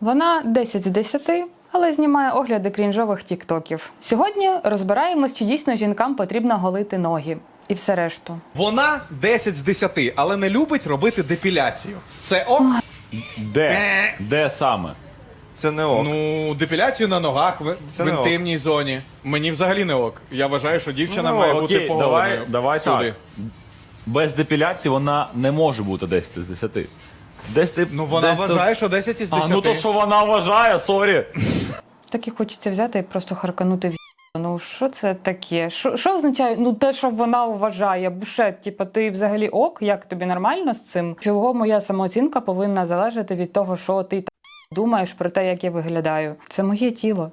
Вона 10 з 10, але знімає огляди крінжових тіктоків. Сьогодні розбираємось, чи дійсно жінкам потрібно голити ноги і все решту. Вона 10 з 10, але не любить робити депіляцію. Це ок? Де? Де саме? Це не ок. Ну, депіляцію на ногах в, Це в не ок. інтимній зоні. Мені взагалі не ок. Я вважаю, що дівчина Ну, має окей, бути поголеною. давай, давай всюди. так. Без депіляції вона не може бути 10 з 10. Десь ти, Ну вона десь вважає, що 10 із 10. А, ну то що вона вважає, сорі. Так і хочеться взяти і просто харканути в Ну що це таке? Що, що означає? Ну те, що вона вважає, бушет, типа, ти взагалі ок, як тобі нормально з цим? Чого моя самооцінка повинна залежати від того, що ти та думаєш про те, як я виглядаю? Це моє тіло.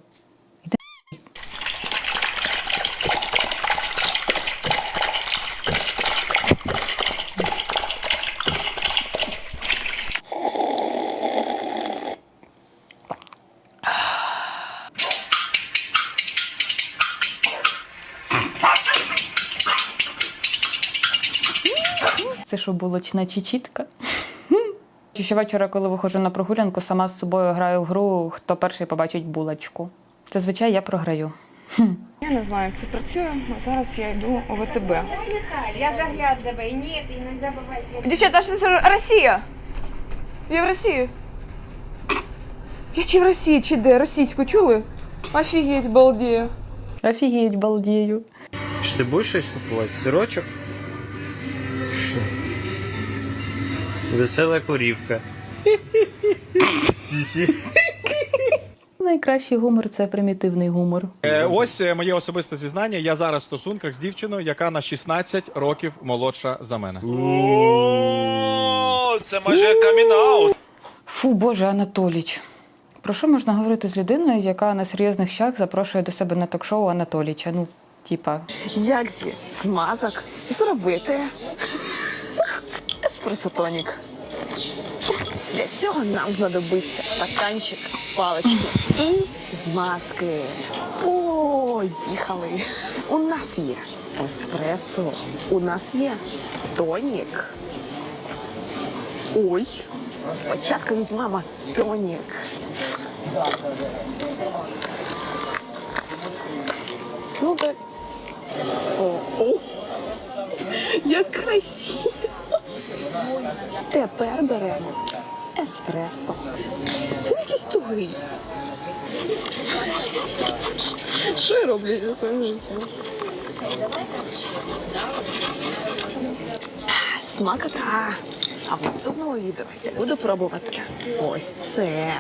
Що булочна чечітка? Щовечора, коли виходжу на прогулянку, сама з собою граю в гру, хто перший побачить булочку. Зазвичай я програю. Я не знаю, як це працює. Зараз я йду у ВТБ. Я заглядываю. Нет, иногда бывает. я- Дівчата, що це Росія? Я в Росії. Я чи в Росії, чи де? Російську чули? Офігеть, балдею. Офігеть, балдію. Що ти будеш щось купувати? Сирочок? Що? Весела корівка. Найкращий гумор це примітивний гумор. Е, ось е, моє особисте зізнання. Я зараз в стосунках з дівчиною, яка на 16 років молодша за мене. О, це майже камінаут. Фу, Боже, Анатоліч. Про що можна говорити з людиною, яка на серйозних щах запрошує до себе на ток-шоу Анатоліча? Ну, типа, Як зі смазок зробити еспресотонік. Для цього нам знадобиться стаканчик, палички і змазки. Поїхали. У нас є еспресо, у нас є тонік. Ой, спочатку візьмемо тонік. Ну так. О, о, як красиво. Тепер беремо еспресо. Він якийсь тугий. Що я роблю зі своїм життям? Смакота. А в наступному відео я буду пробувати ось це.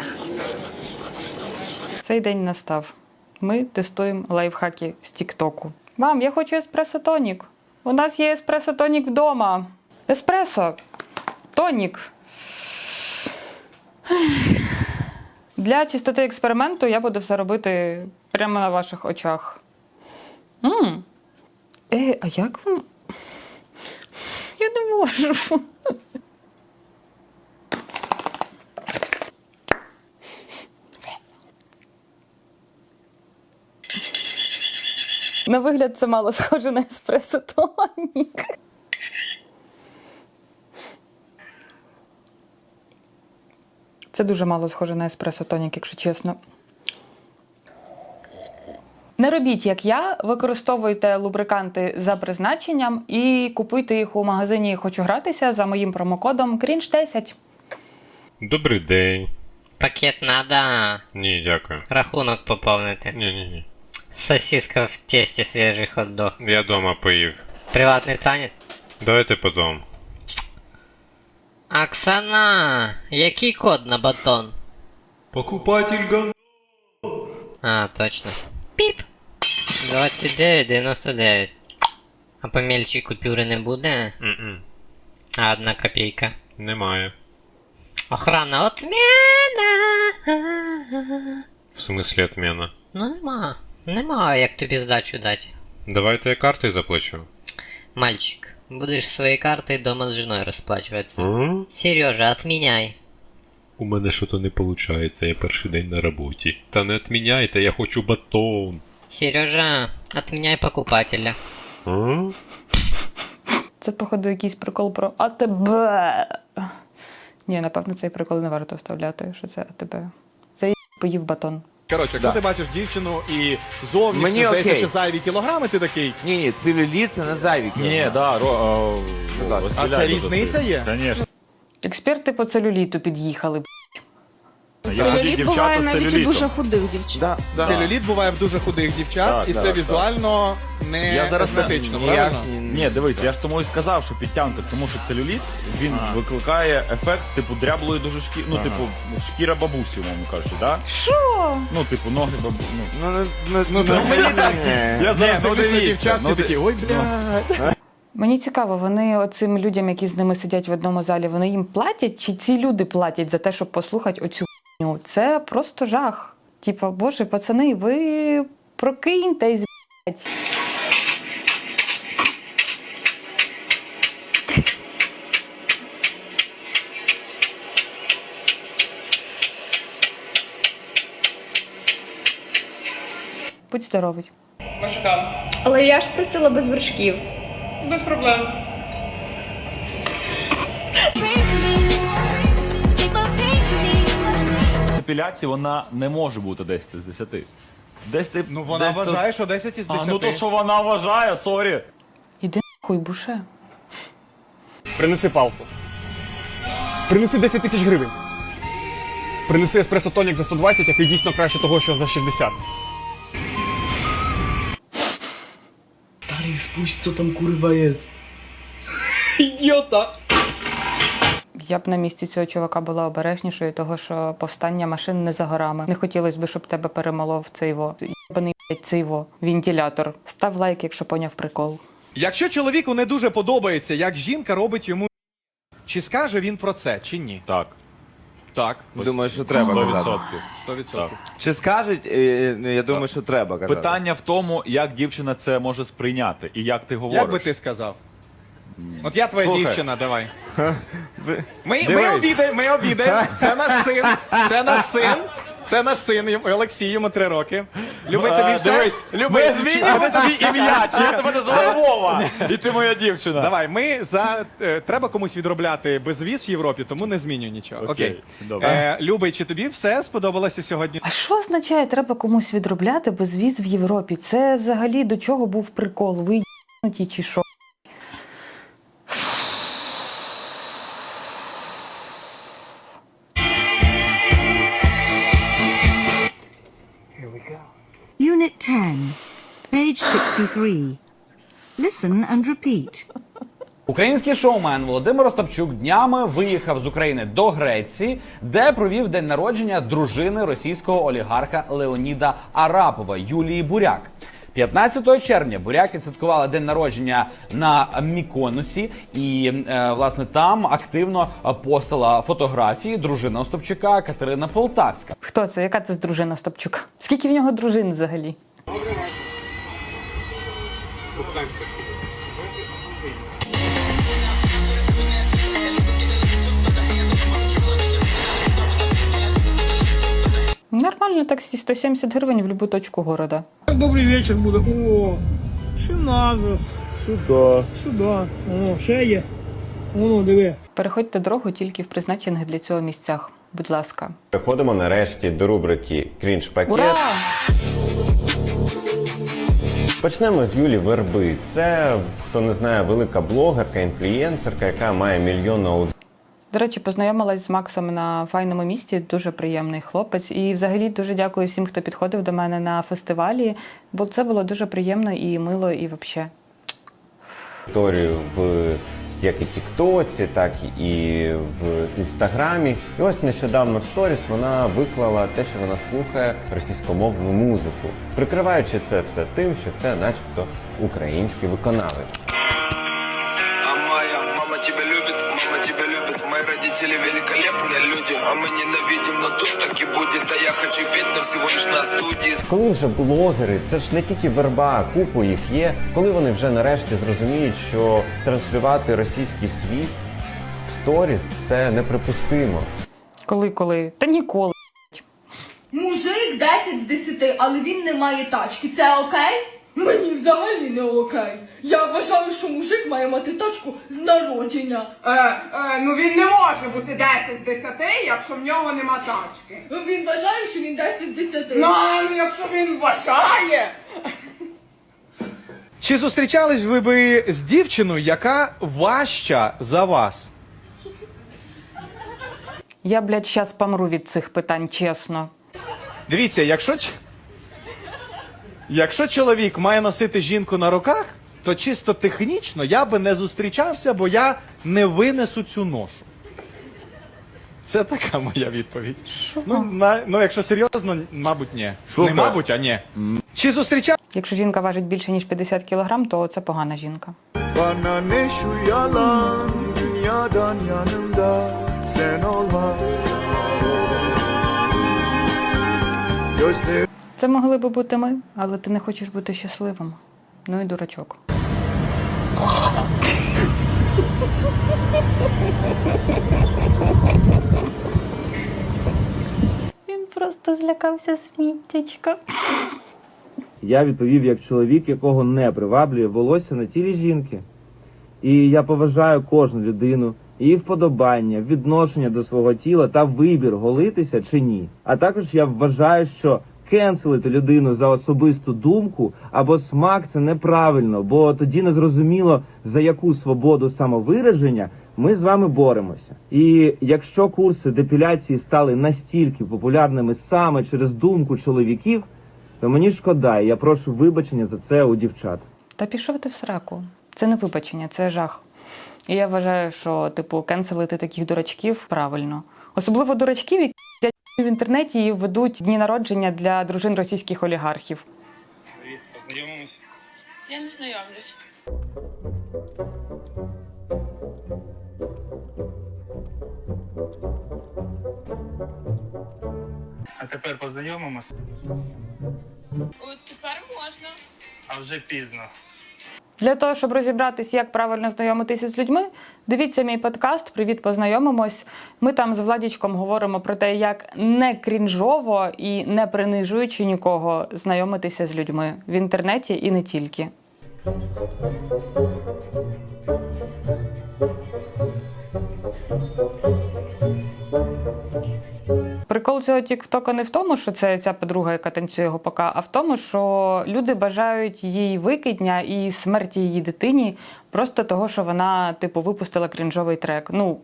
цей день настав. Ми тестуємо лайфхаки з Тіктоку. Мам, я хочу еспресо тонік. У нас є еспресо тонік вдома. Еспресо. Тонік. Для чистоти експерименту я буду все робити прямо на ваших очах. м Е, а як воно? Я не можу. На вигляд це мало схоже на еспресо тонік. Це дуже мало схоже на еспресо тонік, якщо чесно. Не робіть, як я, використовуйте лубриканти за призначенням і купуйте їх у магазині Хочу гратися за моїм промокодом CRINGE10. Добрий день. Пакет надо Ні, дякую. рахунок поповнити. Ні, ні, ні. Сосиска в тесті свіжий хот-дог. Я дома поїв. Приватний танець. Давайте потом. Оксана, який код на батон? Покупатель ган. А, точно. Піп. 29,99. А помельчі купюри не буде? М-м. А одна копійка. Немає. Охрана отмена. В смислі отмена. Ну нема. Нема, як тобі здачу дати. Давайте я картою заплачу. Мальчик, Будеш своєю картою дома з жіною розплачуватися. А? Сережа, отміняй. У мене що то не виходить, я перший день на роботі. Та не отміняйте, я хочу батон. Сережа, отменяй покупателя. А? Це, походу, якийсь прикол про АТБ. Ні, напевно, цей прикол не варто вставляти, що це АТБ. Це поїв батон. Коротше, якщо Да. ти бачиш дівчину і зовнішньо Мені здається, окей. що зайві кілограми, ти такий. Ні, ні, целюліт це не зайві Ні, кілограми. да, ро, о, А розпиляй це дуже різниця сильно. є? Конечно. Експерти по целюліту під'їхали. Я тоді дівчата з целюлітом. худих дівчат. Да, да. Целюліт буває в дуже худих дівчат, Так, і так, це так. візуально не Я зараз не- естетично, Ніяк правильно? ні- Ні, дивись, я ж тому і сказав, що підтягнути, тому що целюліт він викликає ефект типу дряблої дуже шкіри, ну, типу, шкіра бабусі, умовно кажучи, да? Що? Ну, типу, ноги бабусі. Ну, Ну, ну, ну, Ну, ну, мені так. ні. Я зараз ну, дивлюсь на дивіться, дівчат, ну, всі такі, ой, бля. Мені цікаво, вони оцим людям, які з ними сидять в одному залі, вони їм платять, чи ці люди платять за те, щоб послухати оцю? Це просто жах. Типа, боже, пацани, ви прокиньтесь, блядь. Будь здоровий. Але я ж просила без вершків. Без проблем. Депіляції вона не може бути 10 з 10. Десь ти, Ну вона десь вважає, що 10 із 10. А, ну то що вона вважає, сорі. Іди нахуй, буше. Принеси палку. Принеси 10 тисяч гривень. Принеси еспресо тонік за 120, який дійсно краще того, що за 60. Старий, спусть, що там курва є. Ідіота. Я б на місці цього чувака була обережнішою, того що повстання машин не за горами. Не хотілося б, щоб тебе перемолов цей во. Єбаний блядь, цей во. Вентилятор. Став лайк, якщо поняв прикол. Якщо чоловіку не дуже подобається, як жінка робить йому, чи скаже він про це, чи ні? Так. Так. Думаю, що треба казати. 100%. 100%. Так. Чи скажуть, е, е, я думаю, що треба казати. Питання в тому, як дівчина це може сприйняти і як ти говориш. Як би ти сказав? От я твоя Слухай. дівчина, давай. Ми, ми Дивись. обідаємо, ми обідаємо. Це наш син. Це наш син. Це наш син йому- Олексій, йому три роки. Люби тобі все. Дивись, Люби. ми змінюємо тобі ім'я, чи я тебе називаю Вова, і ти моя дівчина. Давай, ми за е, треба комусь відробляти безвіз в Європі, тому не змінюй нічого. Окей, Окей. добре. Е, Любий, чи тобі все сподобалося сьогодні? А що означає, треба комусь відробляти безвіз в Європі? Це взагалі до чого був прикол? Ви чи що? 63. Listen and repeat. Український шоумен Володимир Остапчук днями виїхав з України до Греції, де провів день народження дружини російського олігарха Леоніда Арапова Юлії Буряк. 15 червня буряки святкували день народження на Міконосі, і е, власне там активно постила фотографії дружина Остапчука Катерина Полтавська. Хто це? Яка це з дружина Стопчука? Скільки в нього дружин взагалі? Нормально таксі 170 гривень в будь-яку точку города. Добрий вечір буде. О, ще назас. Сюди. Сюди. О, ще є. О, диви. Переходьте дорогу тільки в призначених для цього місцях. Будь ласка. Переходимо нарешті до рубрики Крінж пакет. Ура! Почнемо з Юлі Верби. Це, хто не знає, велика блогерка, інфлюєнсерка, яка має мільйон аудиторії. До речі, познайомилась з Максом на файному місті. Дуже приємний хлопець. І взагалі дуже дякую всім, хто підходив до мене на фестивалі, бо це було дуже приємно і мило, і взагалі. Історію в як і Тіктоці, так і в Інстаграмі. І ось нещодавно в сторіс вона виклала те, що вона слухає російськомовну музику, прикриваючи це все тим, що це, начебто, український виконавець. Мои родители великолепные люди А мы ненавидим, но тут так и будет А я хочу петь, но всего лишь на студии Коли вже блогери, це ж не тільки верба, купу їх є. Коли вони вже нарешті зрозуміють, що транслювати російський світ в сторіс це неприпустимо. Коли, коли? Та ніколи. Мужик 10 з 10, але він не має тачки. Це окей? Мені взагалі не окей. Я вважаю, що мужик має мати тачку з народження. Е, е, ну він не може бути 10 з 10, якщо в нього нема тачки. Він вважає, що він 10 з 10. Ну, а ну якщо він вважає. Чи зустрічались ви би з дівчиною, яка важча за вас? Я, блядь, щас помру від цих питань, чесно. Дивіться, якщо, ч- якщо чоловік має носити жінку на руках, то чисто технічно я би не зустрічався, бо я не винесу цю ношу. Це така моя відповідь. Ну, на, ну, якщо серйозно, мабуть, ні. Слухай. Не мабуть, а ні. Чи зустрічав? Якщо жінка важить більше ніж 50 кілограм, то це погана жінка. Bana ne şu yalan dünyadan yanımda sen olmazsan Gözlerim Це могли би бути ми, але ти не хочеш бути щасливим. Ну і дурачок. Він просто злякався сміттячка. Я відповів як чоловік, якого не приваблює волосся на тілі жінки. І я поважаю кожну людину, її вподобання, відношення до свого тіла та вибір, голитися чи ні. А також я вважаю, що кенселити людину за особисту думку або смак це неправильно, бо тоді не зрозуміло за яку свободу самовираження ми з вами боремося. І якщо курси депіляції стали настільки популярними саме через думку чоловіків, то мені шкода, і я прошу вибачення за це у дівчат. Та пішов ти в сраку. Це не вибачення, це жах. І я вважаю, що, типу, кенселити таких дурачків правильно. Особливо дурачків, які в інтернеті ведуть дні народження для дружин російських олігархів. Познайомимось. Я не знайомлюсь. А тепер познайомимось, От тепер можна. а вже пізно. Для того, щоб розібратись, як правильно знайомитися з людьми, дивіться мій подкаст Привіт, познайомимось. Ми там з Владічком говоримо про те, як не крінжово і не принижуючи нікого знайомитися з людьми в інтернеті і не тільки. Цього Тіктока не в тому, що це ця подруга, яка танцює гопака, а в тому, що люди бажають їй викидня і смерті її дитині просто того, що вона, типу, випустила крінжовий трек. Ну,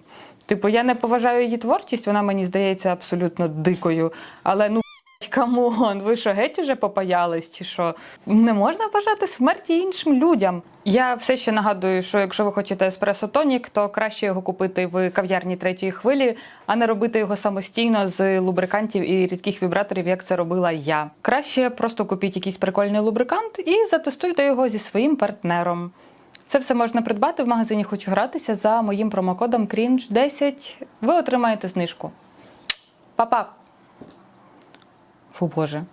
типу, я не поважаю її творчість, вона мені здається абсолютно дикою. Але ну камон, ви що геть уже попаялись, чи що? Не можна бажати смерті іншим людям. Я все ще нагадую, що якщо ви хочете еспресо тонік, то краще його купити в кав'ярні третьої хвилі, а не робити його самостійно з лубрикантів і рідких вібраторів, як це робила я. Краще просто купіть якийсь прикольний лубрикант і затестуйте його зі своїм партнером. Це все можна придбати в магазині Хочу гратися за моїм промокодом CRINGE10. Ви отримаєте знижку. Па-па! Фу, Боже.